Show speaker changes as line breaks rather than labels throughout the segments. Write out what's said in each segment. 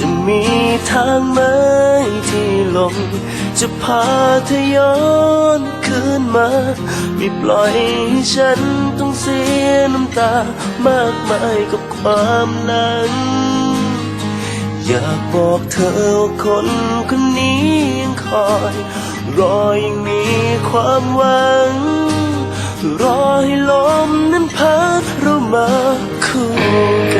จะมีทางไหมที่ลม จะพาเธอย้อนคืนมา ไม่ปล่อยให้ฉันต้องเสียน้ำตา มากมายกับความหลังอยากบอกเธอคนคนนี้ยังคอย รอยังมีความหวัง รอให้ลมนั้นพัดเรามาคู่กัน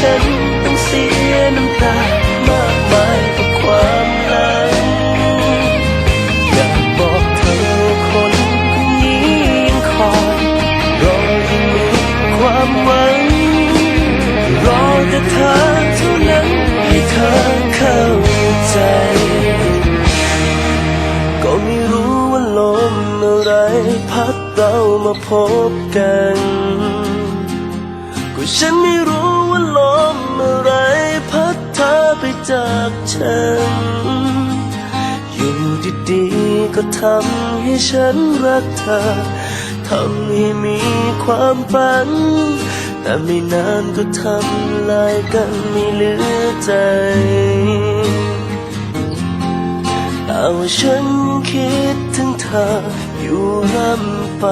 ฉันต้องเสียน้ำตามากมายกับความหลังอยากบอกเธอคนคนนี้ยังคอยรอยังมีความหวัง รอแต่เธอเท่านั้นให้เธอเข้าใจ ก็ไม่รู้ว่าลมอะไรพัดเรามาพบกัน ก็ฉันไม่รู้ว่าลมอะไรพัดเธอไปจากฉัน อยู่ดีๆก็ทำให้ฉันรักเธอ ทำให้มีความฝัน แต่ไม่นานก็ทำลายกันไม่เหลือใจแต่ว่าฉันคิดถึงเธออยู่ลำไป